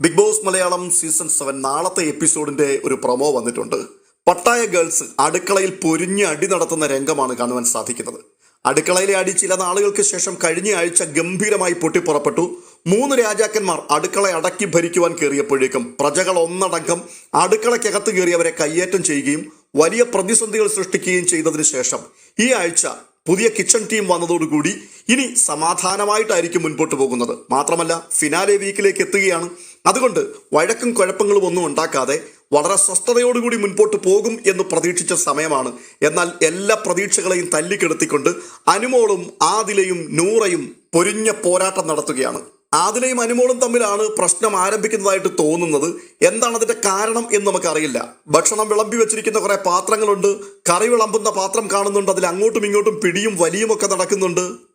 Bigg Boss Malayalam season seven നാളത്തെ എപ്പിസോഡിന്റെ ഒരു പ്രൊമോ വന്നിട്ടുണ്ട്. പട്ടായ ഗേൾസ് അടുക്കളയിൽ പൊരിഞ്ഞ് അടി നടത്തുന്ന രംഗമാണ് കാണുവാൻ സാധിക്കുന്നത്. അടുക്കളയിലെ അടി ചില നാളുകൾക്ക് ശേഷം കഴിഞ്ഞ ആഴ്ച ഗംഭീരമായി പൊട്ടിപ്പുറപ്പെട്ടു. മൂന്ന് രാജാക്കന്മാർ അടുക്കള അടക്കി ഭരിക്കുവാൻ കയറിയപ്പോഴേക്കും പ്രജകൾ ഒന്നടങ്കം അടുക്കളയ്ക്കകത്ത് കയറിയവരെ കയ്യേറ്റം ചെയ്യുകയും വലിയ പ്രതിസന്ധികൾ സൃഷ്ടിക്കുകയും ചെയ്തതിനു ശേഷം ഈ ആഴ്ച പുതിയ കിച്ചൺ ടീം വന്നതോടുകൂടി ഇനി സമാധാനമായിട്ടായിരിക്കും മുൻപോട്ട് പോകുന്നത്. മാത്രമല്ല ഫിനാലെ വീക്കിലേക്ക് എത്തുകയാണ് അതുകൊണ്ട് വഴക്കും കുഴപ്പങ്ങളും ഒന്നും ഉണ്ടാക്കാതെ വളരെ സ്വസ്ഥതയോടുകൂടി മുൻപോട്ട് പോകും എന്ന് പ്രതീക്ഷിച്ച സമയമാണ്. എന്നാൽ എല്ലാ പ്രതീക്ഷകളെയും തല്ലിക്കെടുത്തിക്കൊണ്ട് അനുമോളും ആദിലയും നൂറയും പൊരിഞ്ഞ പോരാട്ടം നടത്തുകയാണ്. ആദിലയും അനുമോളും തമ്മിലാണ് പ്രശ്നം ആരംഭിക്കുന്നതായിട്ട് തോന്നുന്നത്. എന്താണ് അതിന്റെ കാരണം എന്ന് നമുക്കറിയില്ല. ഭക്ഷണം വിളമ്പി വെച്ചിരിക്കുന്ന കുറെ പാത്രങ്ങളുണ്ട്. കറി വിളമ്പുന്ന പാത്രം കാണുന്നുണ്ട്. അതിൽ അങ്ങോട്ടും ഇങ്ങോട്ടും പിടിയും വലിയും ഒക്കെ നടക്കുന്നുണ്ട്.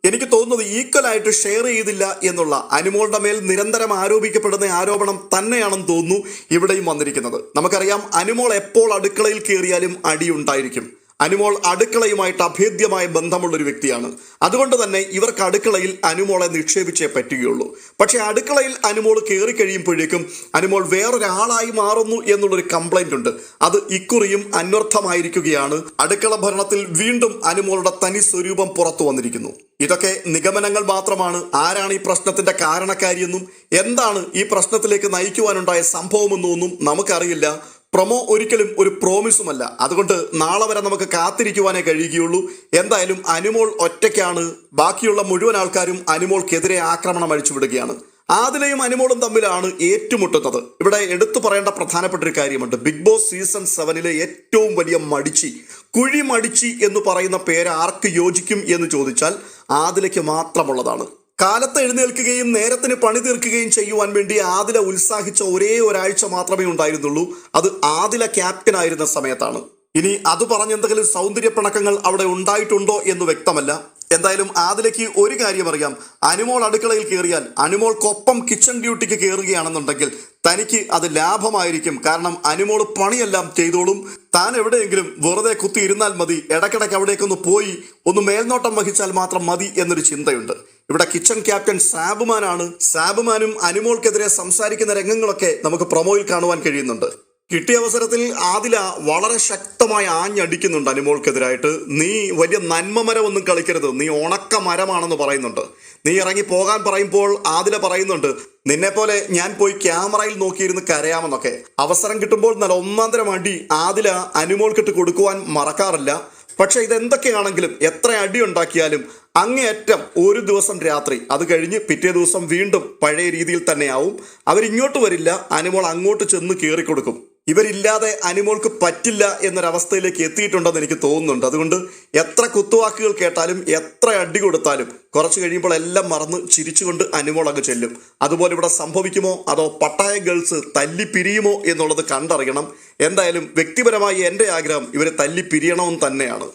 എനിക്ക് ഈക്വലായിട്ട് ഷെയർ ചെയ്തില്ല എന്നുള്ള അനുമോളുടെ മേൽ നിരന്തരം ആരോപിക്കപ്പെടുന്ന ആരോപണം തന്നെയാണെന്ന് തോന്നുന്നു ഇവിടെയും വന്നിരിക്കുന്നത്. നമുക്കറിയാം അനുമോൾ എപ്പോൾ അടുക്കളയിൽ കയറിയാലും അടിയുണ്ടായിരിക്കും അനുമോൾ അടുക്കളയുമായിട്ട് അഭേദ്യമായ ബന്ധമുള്ള ഒരു വ്യക്തിയാണ്. അതുകൊണ്ട് തന്നെ ഇവർക്ക് അടുക്കളയിൽ അനുമോളെ നിക്ഷേപിച്ചേ പറ്റുകയുള്ളൂ. പക്ഷേ അടുക്കളയിൽ അനുമോൾ കയറി കഴിയുമ്പോഴേക്കും അനുമോൾ വേറൊരാളായി മാറുന്നു എന്നുള്ളൊരു കംപ്ലൈന്റ് ഉണ്ട്. അത് ഇക്കുറിയും അന്വർത്ഥമായിരിക്കുകയാണ്. അടുക്കള ഭരണത്തിൽ വീണ്ടും അനുമോളുടെ തനി സ്വരൂപം പുറത്തു വന്നിരിക്കുന്നു. ഇതൊക്കെ നിഗമനങ്ങൾ മാത്രമാണ്. ആരാണ് ഈ പ്രശ്നത്തിന്റെ കാരണക്കാരിയെന്നും എന്താണ് ഈ പ്രശ്നത്തിലേക്ക് നയിക്കുവാനുണ്ടായ സംഭവമെന്നും ഒന്നും നമുക്കറിയില്ല. പ്രൊമോ ഒരിക്കലും ഒരു പ്രോമിസുമല്ല അതുകൊണ്ട് നാളെ വരെ നമുക്ക് കാത്തിരിക്കുവാനേ കഴിയുകയുള്ളൂ. എന്തായാലും അനുമോൾ ഒറ്റയ്ക്കാണ്. ബാക്കിയുള്ള മുഴുവൻ ആൾക്കാരും അനുമോൾക്കെതിരെ ആക്രമണം അഴിച്ചുവിടുകയാണ്. ആദിലയും അനുമോളും തമ്മിലാണ് ഏറ്റുമുട്ടുന്നത്. ഇവിടെ എടുത്തു പറയേണ്ട പ്രധാനപ്പെട്ട ഒരു കാര്യമുണ്ട്. ബിഗ് ബോസ് സീസൺ സെവനിലെ ഏറ്റവും വലിയ മടിച്ചി കുഴി മടിച്ചി എന്ന് പറയുന്ന പേര് ആർക്ക് യോജിക്കും എന്ന് ചോദിച്ചാൽ ആദിലയ്ക്ക് മാത്രമുള്ളതാണ്. കാലത്ത് എഴുന്നേൽക്കുകയും നേരത്തിന് പണി തീർക്കുകയും ചെയ്യുവാൻ വേണ്ടി ആദില ഉത്സാഹിച്ച ഒരേ ഒരാഴ്ച മാത്രമേ ഉണ്ടായിരുന്നുള്ളൂ. അത് ആദില ക്യാപ്റ്റൻ ആയിരുന്ന സമയത്താണ്. ഇനി അത് പറഞ്ഞ എന്തെങ്കിലും സൗന്ദര്യ പിണക്കങ്ങൾ അവിടെ ഉണ്ടായിട്ടുണ്ടോ എന്ന് വ്യക്തമല്ല. എന്തായാലും ആദിലയ്ക്ക് ഒരു കാര്യം അറിയാം. അനുമോൾ അടുക്കളയിൽ കയറിയാൽ അനുമോൾക്കൊപ്പം കിച്ചൺ ഡ്യൂട്ടിക്ക് കയറുകയാണെന്നുണ്ടെങ്കിൽ തനിക്ക് അത് ലാഭമായിരിക്കും. കാരണം അനുമോൾ പണിയെല്ലാം ചെയ്തോളും. താൻ എവിടെയെങ്കിലും വെറുതെ കുത്തി ഇരുന്നാൽ മതി. ഇടയ്ക്കിടയ്ക്ക് അവിടേക്കൊന്ന് പോയി ഒന്ന് മേൽനോട്ടം വഹിച്ചാൽ മാത്രം മതി എന്നൊരു ചിന്തയുണ്ട്. ഇവിടെ കിച്ചൺ ക്യാപ്റ്റൻ സാബുമാനാണ്. സാബുമാനും അനുമോൾക്കെതിരെ സംസാരിക്കുന്ന രംഗങ്ങളൊക്കെ നമുക്ക് പ്രൊമോയിൽ കാണുവാൻ കഴിയുന്നുണ്ട്. കിട്ടിയ അവസരത്തിൽ ആദില വളരെ ശക്തമായി ആഞ്ഞടിക്കുന്നുണ്ട് അനുമോൾക്കെതിരായിട്ട്. നീ വലിയ നന്മ മരമൊന്നും കളിക്കരുത്. നീ ഉണക്ക മരമാണെന്ന് പറയുന്നുണ്ട്. നീ ഇറങ്ങി പോകാൻ പറയുമ്പോൾ ആദില പറയുന്നുണ്ട് നിന്നെ പോലെ ഞാൻ പോയി ക്യാമറയിൽ നോക്കിയിരുന്ന് കരയാമെന്നൊക്കെ. അവസരം കിട്ടുമ്പോൾ നല്ല ഒന്നാന്തരം അടി ആദില അനുമോൾക്കിട്ട് കൊടുക്കുവാൻ മറക്കാറില്ല. പക്ഷെ ഇതെന്തൊക്കെയാണെങ്കിലും എത്ര അടി ഉണ്ടാക്കിയാലും അങ്ങേയറ്റം ഒരു ദിവസം രാത്രി അത് കഴിഞ്ഞ് പിറ്റേ ദിവസം വീണ്ടും പഴയ രീതിയിൽ തന്നെയാവും. അവരിങ്ങോട്ട് വരില്ല. അനുമോൾ അങ്ങോട്ട് ചെന്ന് കയറിക്കൊടുക്കും ഇവരില്ലാതെ അനിമോൾക്ക് പറ്റില്ല എന്നൊരവസ്ഥയിലേക്ക് എത്തിയിട്ടുണ്ടെന്ന് എനിക്ക് തോന്നുന്നുണ്ട്. അതുകൊണ്ട് എത്ര കുത്തുവാക്കുകൾ കേട്ടാലും എത്ര അടി കൊടുത്താലും കുറച്ച് കഴിയുമ്പോൾ എല്ലാം മറന്ന് ചിരിച്ചുകൊണ്ട് അനിമോൾ അങ്ങ് ചെല്ലും. അതുപോലെ ഇവിടെ സംഭവിക്കുമോ? അതോ പട്ടായ ഗേൾസ് തല്ലി പിരിയുമോ എന്നുള്ളത് കണ്ടറിയണം. എന്തായാലും വ്യക്തിപരമായി എന്റെ ആഗ്രഹം ഇവരെ തല്ലി പിരിയണമെന്ന് തന്നെയാണ്.